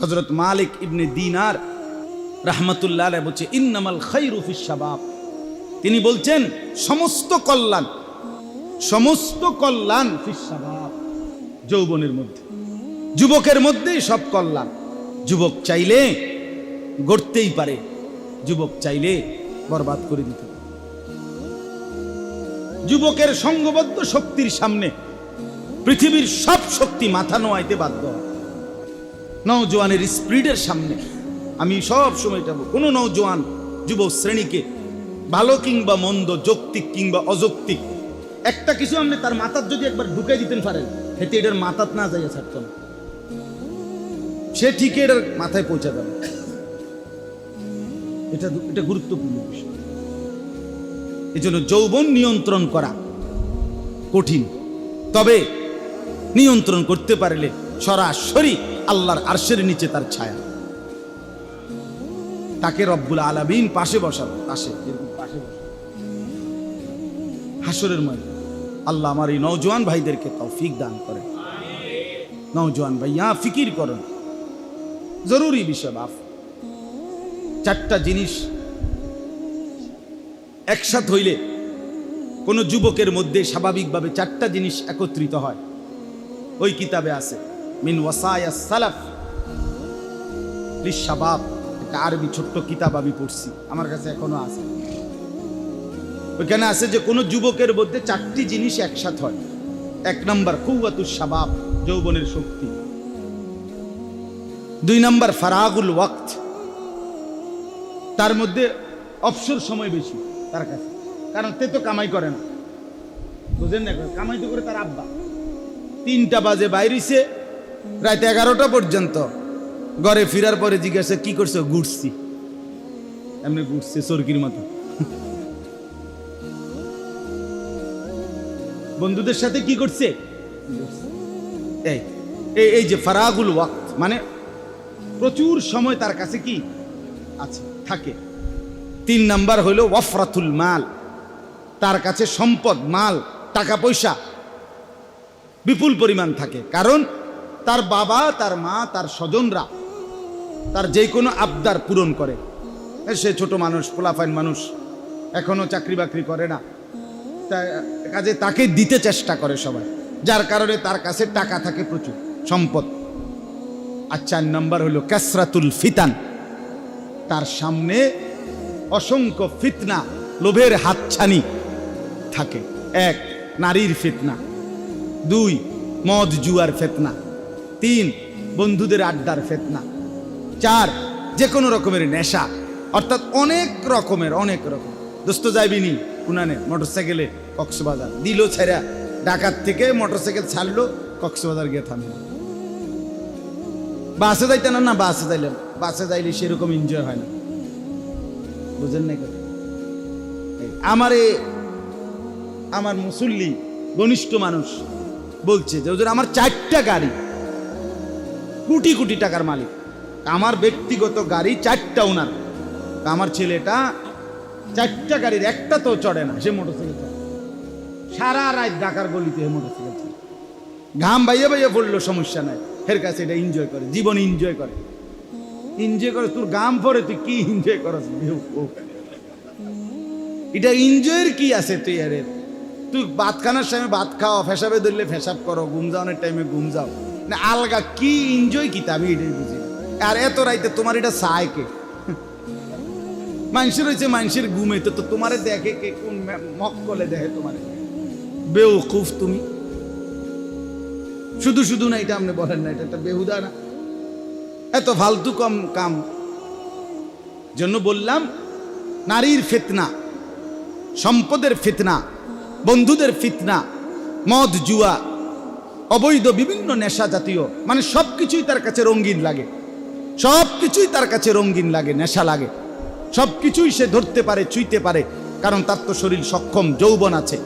হজরত মালিক ইবনে দিনার রাহমাতুল্লাহ বলছে, ইন্নামাল খাই ফিস শাবাব। তিনি বলছেন, সমস্ত কল্যাণ সমস্ত কল্যাণ ফিস শাবাব। যৌবনের মধ্যে, যুবকের মধ্যেই সব কল্যাণ। যুবক চাইলে গড়তেই পারে, যুবক চাইলে বরবাদ করে দিতে পারে। যুবকের সঙ্গবদ্ধ শক্তির সামনে পৃথিবীর সব শক্তি মাথা নোয়াইতে বাধ্য হয়। নৌজওয়ানের স্পিডের সামনে। আমি সব সময় যাব। কোনো নৌজওয়ান যুব শ্রেণীকে ভালো কিংবা মন্দ, যৌক্তিক কিংবা অযৌক্তিক, একটা কিছু আপনি তার মাথার যদি একবার ঢুকে দিতেন পারেন এতে এটার মাথাত না যাইয়া ছাড়ত না। সে ঠিক এটার মাথায় পৌঁছে যাবে। এটা এটা গুরুত্বপূর্ণ বিষয়। এই জন্য যৌবন নিয়ন্ত্রণ করা কঠিন। তবে নিয়ন্ত্রণ করতে পারলে সরাসরি আল্লাহর আরশের নিচে তার ছায়া। তাকে রব্বুল আলামিন পাশে বসাবো পাশে পাশে হাসরের মধ্যে আল্লাহ আমার এই নওজোয়ান ভাইদেরকে তৌফিক দান করে নওজোয়ান ভাইয়া ফিকির করুন। জরুরি বিষয় বাপ চারটা জিনিস একসাথ হইলে কোনো যুবকের মধ্যে স্বাভাবিকভাবে চারটা জিনিস একত্রিত হয়। ওই কিতাবে আছে। মিন ওয়াসায়া সালাফ। শাবাব একটা আরবি ছোট্ট কিতাব আমি পড়ছি, আমার কাছে এখনও আছে। ওইখানে আছে যে, কোনো যুবকের মধ্যে চারটি জিনিস একসাথ হয়। এক নম্বর কৌয়াতুর শাবাব যৌবনের শক্তি। দুই নম্বর ফারাগুল ওয়াক্ত। তার মধ্যে অবসর সময় বেশি, তার কাছে। কারণ তে তো কামাই করে না। বুঝেন না, কামাই তো করে তার আব্বা। তিনটা বাজে বাইরেছে রাত এগারোটা পর্যন্ত। ঘরে ফিরার পরে জিজ্ঞাসা, কি করছ? ঘুরছি। এমনি ঘুরছে সরকির মতো। বন্ধুদের সাথে কি করছে? এই, এই- যে ফারাগুল ওয়াক্ত মানে প্রচুর সময় তার কাছে কি আছে, থাকে। তিন নাম্বার হলো ওয়ফরাতুল মাল, তার কাছে সম্পদ, মাল টাকা পয়সা বিপুল পরিমাণ থাকে। কারণ তার বাবা, তার মা, তার স্বজনরা, তার যে কোনো আবদার পূরণ করে। সে ছোট মানুষ, পোলাফাইন মানুষ, এখনও চাকরি বাকরি করে না। তা- কাজে তাকে দিতে চেষ্টা করে সবাই, যার কারণে তার কাছে টাকা থাকে প্রচুর, সম্পদ। আর চার নম্বর হলো ক্যাসরাতুল ফিতান। তার সামনে অসংখ্য ফিতনা, লোভের হাতছানি থাকে। এক, নারীর ফিতনা। দুই, মদ জুয়ার ফেতনা। তিন, বন্ধুদের আড্ডার ফেতনা। চার যে কোনো রকমের নেশা। অর্থাৎ অনেক রকমের, অনেক রকম। দোস্ত যাইবিনি উনানে, মোটরসাইকেলে কক্সবাজার। দিল ছেড়া, ডাকাত থেকে মোটরসাইকেল ছাড়লো, কক্সবাজার গিয়ে থামলো। বাসে যাইতে না না, বাসে যাইলাম বাসে যাইলে সেরকম এনজয় হয় না। বুঝেন না আমার এ আমার মুসল্লি, ঘনিষ্ঠ মানুষ, বলছে যে ওদের আমার চারটা গাড়ি। কোটি কোটি টাকার মালিক। আমার ব্যক্তিগত গাড়ি চারটা ওনার। আমার ছেলেটা চারটা গাড়ির, একটা তো চড়ে না, সে মোটরসাইকেল চড়ে। সারা রাত ঢাকার গলিতে মোটরসাইকেল চড়ে। ঘাম বাইয়ে বাইয়ে পড়ল সমস্যা নাই। এর কাছে এটা এনজয় করে, জীবন এনজয় করে। এনজয় করে, তোর গাম পরে তুই কি এনজয় করস। এটা এনজয়ের কি আছে তুই আরে তুই ভাত খানার সময় ভাত খাও ফেসাবে ধরলে ফেসাব করো, ঘুম যাওয়ানোর টাইমে ঘুম যাও। না, আলগা কি এনজয় কি তা আমি এটাই বুঝি আর এত রাইতে তোমার এটা চায় কে? মানুষের হয়েছে মানুষের ঘুমে তো তোমারে দেখে কে কোন মক্কলে দেখে তোমারে? বেউকুফ তুমি। শুধু শুধু না, এটা আপনি বলেন না, এটা একটা বেহুদা না। এত ফালতু কম, কাম। জন্য বললাম, নারীর ফিতনা, সম্পদের ফিতনা, বন্ধুদের ফিতনা, মদ, জুয়া অবৈধ বিভিন্ন নেশা জাতীয়। মানে সব কিছুই তার কাছে রঙিন লাগে। সব কিছুই তার কাছে রঙিন লাগে, নেশা লাগে। সব কিছুই সে ধরতে পারে ছুঁইতে পারে, কারণ তার তো শরীর সক্ষম, যৌবন আছে।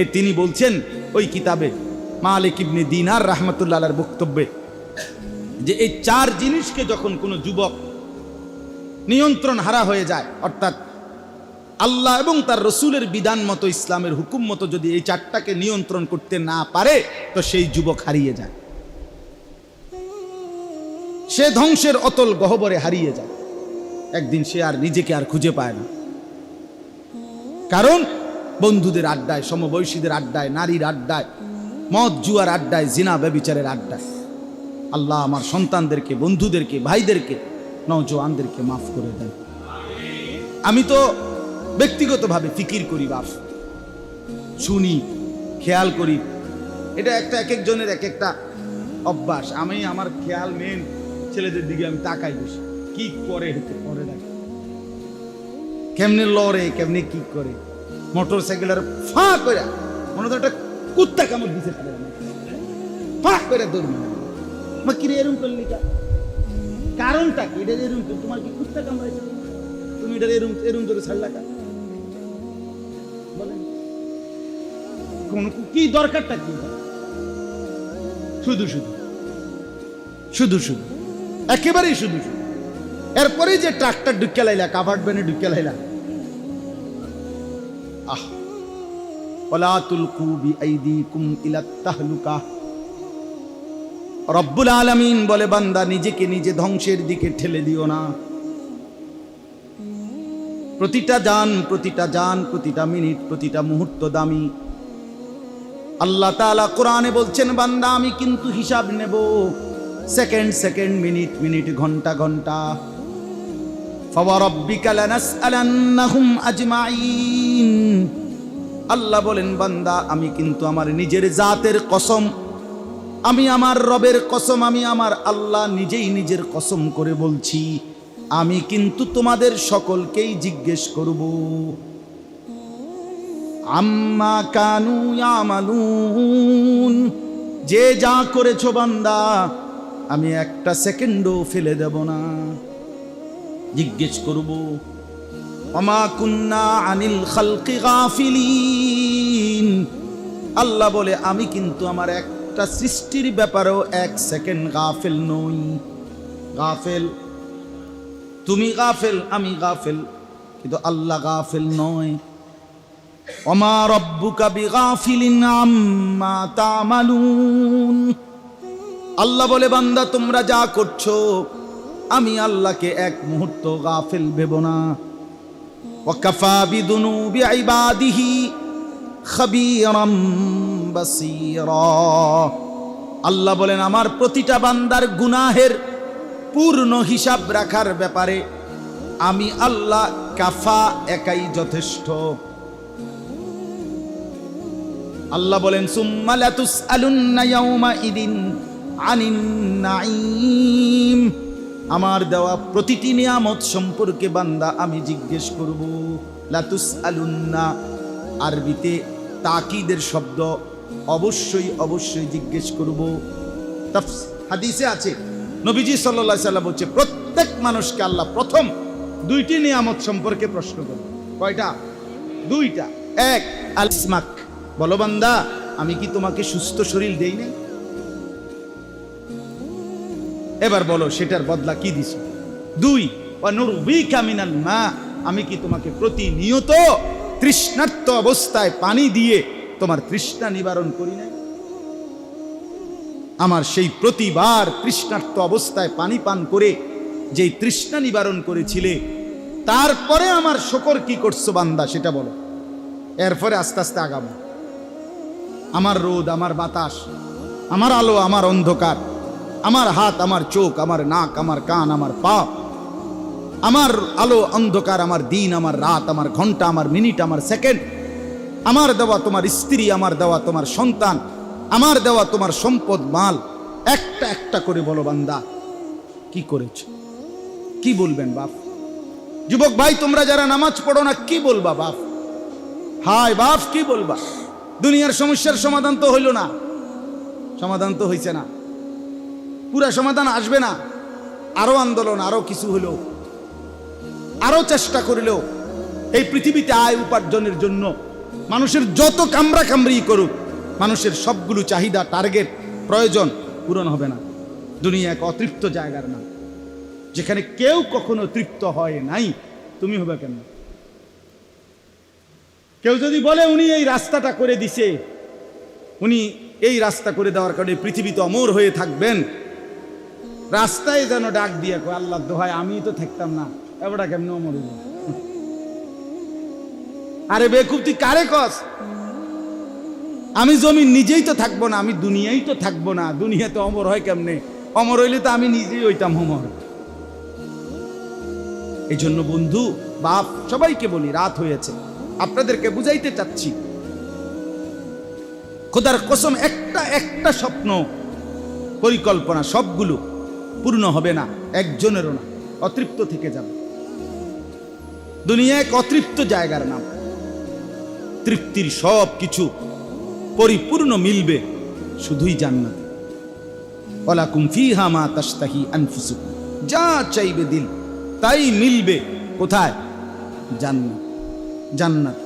এ তিনি বলছেন ওই কিতাবে, মালিক ইবনে দিনার রাহমাতুল্লাহর বক্তব্যে, যে এই চার জিনিসকে যখন কোনো যুবক নিয়ন্ত্রণ হারা হয়ে যায়, অর্থাৎ আল্লাহ এবং তার রসুলের বিধান মতো ইসলামের হুকুম মতো যদি এই চারটাকে নিয়ন্ত্রণ করতে না পারে, তো সেই যুবক হারিয়ে যায়। সে ধ্বংসের অতল গহবরে হারিয়ে যায়। একদিন সে আর নিজেকে আর খুঁজে পায় না। কারণ বন্ধুদের আড্ডায়, সমবয়সীদের আড্ডায়, নারীর আড্ডায়, মদ জুয়ার আড্ডায়, জিনা ব্যবিচারের আড্ডায়। আল্লাহ আমার সন্তানদেরকে, বন্ধুদেরকে, ভাইদেরকে নৌজওয়ানদেরকে মাফ করে দেন। আমি তো ব্যক্তিগতভাবে ফিকির করি, বাপ। শুনি, খেয়াল করি। এটা একটা এক একজনের এক একটা অভ্যাস। আমি আমার খেয়াল মেন ছেলেদের দিকে আমি তাকাই বসি। কি করে হতে করে না কেমনে লড়ে, কেমনে কি করে। মোটর সাইকেলের ফা করে মনে তো একটা কুত্তা কামড় দিতে পারে ফা করে দৌড় মা, কিরে এরম করলি কারণটা কি? এটা এরম? তোমার কি কুত্তা কামড়াইছে? তুমি এটা এরম এরম ধরে ছাড়লা কা কি দরকারটা কি? শুধু শুধু। শুধু শুধু। একেবারেই শুধু শুধু। যে ঢুকে লাইলা, কাভার্ড ভ্যানে ঢুকে লাইলা। আহ। ওলা তুলকু বিআইদিকুম ইলা তাহলুকা। রব্বুল আলামিন বলে, বান্দা, নিজেকে নিজে ধ্বংসের দিকে ঠেলে দিও না। প্রতিটা যান প্রতিটা যান, প্রতিটা মিনিট, প্রতিটা মুহূর্ত দামি। আল্লাহ তালা কোরআনে বলছেন, বান্দা, আমি কিন্তু হিসাব নেব। সেকেন্ড সেকেন্ড, মিনিট মিনিট, ঘণ্টা ঘণ্টা। আল্লাহ বলেন, বান্দা, আমি কিন্তু আমার নিজের জাতের কসম, আমি আমার রবের কসম, আমি আমার আল্লাহ নিজেই নিজের কসম করে বলছি। আমি কিন্তু তোমাদের সকলকেই জিজ্ঞেস করব। আম্মা কানু ইয়ামালুন, যে যা করেছ বান্দা, আমি একটা সেকেন্ডও ফেলে দেব না। জিজ্ঞেস করব অমা কুন্না আনিল খালকি গাফিলিন? আল্লাহ বলে, আমি কিন্তু আমার একটা সৃষ্টির ব্যাপারেও এক সেকেন্ড গাফেল নই। গাফেল তুমি গাফেল, আমি গাফেল। কিন্তু আল্লাহ গাফেল নয়। অমা রব্বুকা বিগাফিলিন তামালুন। আল্লাহ বলে, বান্দা, তোমরা যা করছ, আমি আল্লাহকে এক মুহূর্ত গাফেল ভেব না। ওয়াকাফা বিদুনুবি ইবাদিহি খাবীরাম বাসীরা। আল্লাহ বলেন, আমার প্রতিটা বান্দার গুনাহের পূর্ণ হিসাব রাখার ব্যাপারে আমি আল্লাহ কাফা একাই যথেষ্ট। আল্লাহ বলেন, সুম্মা লাতুসআলুন্না ইয়াউমা ইদিন আনিন নাঈম। আমার দেওয়া প্রতিটি নিয়ামত সম্পর্কে বান্দা আমি জিজ্ঞেস করব লাতুস আলুন্না আরবিতে তাকিদের শব্দ অবশ্যই অবশ্যই জিজ্ঞেস করব। তাফস- হাদিসে আছে নবীজি সাল্লাহ সাল্লাম বলছে প্রত্যেক মানুষকে আল্লাহ প্রথম দুইটি নিয়ামত সম্পর্কে প্রশ্ন করবে কয়টা? দুইটা। এক আলসমাক বলো বান্দা, আমি কি তোমাকে সুস্থ শরীর দেই নাই? এবার বলো, সেটার বদলা কি দিছ? দুই অনুরবিকা মিনাল মা, আমি কি তোমাকে প্রতিনিয়ত তৃষ্ণার্ত অবস্থায় পানি দিয়ে তোমার তৃষ্ণা নিবারণ করি নাই? আমার সেই প্রতিবার তৃষ্ণার্ত অবস্থায় পানি পান করে যেই তৃষ্ণা নিবারণ করেছিলে, তারপরে আমার শকর কি করছ বান্দা, সেটা বলো। এরপরে আস্তে আস্তে আগাবো। আমার রোদ, আমার বাতাস, আমার আলো, আমার অন্ধকার, আমার হাত, আমার চোখ, আমার নাক, আমার কান, আমার পা, আমার আলো, অন্ধকার, আমার দিন, আমার রাত, আমার ঘণ্টা, আমার মিনিট, আমার সেকেন্ড, আমার দেওয়া তোমার স্ত্রী, আমার দেওয়া তোমার সন্তান আমার দেওয়া তোমার সম্পদ মাল, একটা একটা করে বলো বান্দা। কি করেছ? কি বলবেন বাপ? যুবক ভাই, তোমরা যারা নামাজ পড়ো না, কি বলবা বাপ? হায় বাপ, কি বলবা? দুনিয়ার সমস্যার সমাধান তো হইল না। সমাধান তো হয়েছে না। পুরা সমাধান আসবে না। আরও আন্দোলন, আরও কিছু হলো। আরও চেষ্টা করিলেও এই পৃথিবীতে আয় উপার্জনের জন্য মানুষের যত কামরা কামড়ি করুক মানুষের সবগুলো চাহিদা টার্গেট প্রয়োজন পূরণ হবে না। দুনিয়া এক অতৃপ্ত জায়গার নাম যেখানে কেউ কখনো তৃপ্ত হয় নাই, তুমি হবে কেন? কেউ যদি বলে, উনি এই রাস্তাটা করে দিছে, উনি এই রাস্তা করে দেওয়ার কারণে পৃথিবীতে অমর হয়ে থাকবেন। রাস্তায় যেন ডাক দিয়ে আল্লাহ দোহাই আমি তো থাকতাম না, এবারটা কেমন অমর হইল? আরে বেকুব, তুই কারে কস? আমি জমি নিজেই তো থাকব না, আমি দুনিয়াই তো থাকব না দুনিয়াতে অমর হয় কেমনে? অমর হইলে তো আমি নিজেই হইতাম অমর। এই জন্য বন্ধু, বাপ, সবাইকে বলি, রাত হয়েছে। আপনাদেরকে বুঝাইতে চাচ্ছি। খোদার কসম, একটা একটা স্বপ্ন, পরিকল্পনা সবগুলো পূর্ণ হবে না, একজনেরও না, অতৃপ্ত থেকে যাবে। দুনিয়া এক অতৃপ্ত জায়গার নাম। তৃপ্তির সব কিছু পরিপূর্ণ মিলবে শুধুই জান্নাতে। ওলাকুম ফিহা মা তাশতাহি আনফুসুক যা চাইবে দিল, তাই মিলবে। কোথায়? জান্নাত। জান্নাত।